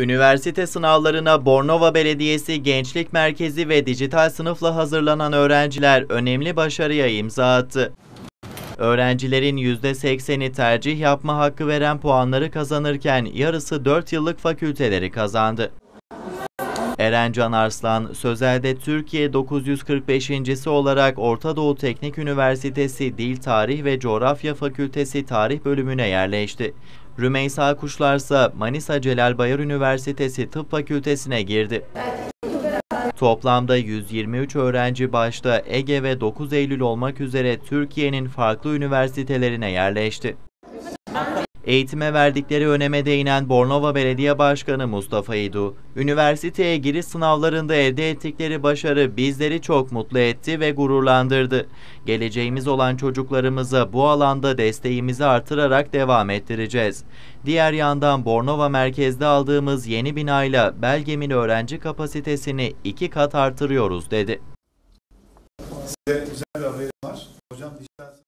Üniversite sınavlarına Bornova Belediyesi Gençlik Merkezi ve dijital sınıfla hazırlanan öğrenciler önemli başarıya imza attı. Öğrencilerin %80'i tercih yapma hakkı veren puanları kazanırken yarısı 4 yıllık fakülteleri kazandı. Eren Can Arslan, Sözel'de Türkiye 945.si olarak Orta Doğu Teknik Üniversitesi Dil Tarih ve Coğrafya Fakültesi Tarih bölümüne yerleşti. Rümeysa Kuşlarsa Manisa Celal Bayar Üniversitesi Tıp Fakültesine girdi. Toplamda 123 öğrenci başta Ege ve 9 Eylül olmak üzere Türkiye'nin farklı üniversitelerine yerleşti. Eğitime verdikleri öneme değinen Bornova Belediye Başkanı Mustafa İdu, üniversiteye giriş sınavlarında elde ettikleri başarı bizleri çok mutlu etti ve gururlandırdı. Geleceğimiz olan çocuklarımıza bu alanda desteğimizi artırarak devam ettireceğiz. Diğer yandan Bornova merkezde aldığımız yeni binayla Belgem'in öğrenci kapasitesini iki kat artırıyoruz dedi. Size güzel bir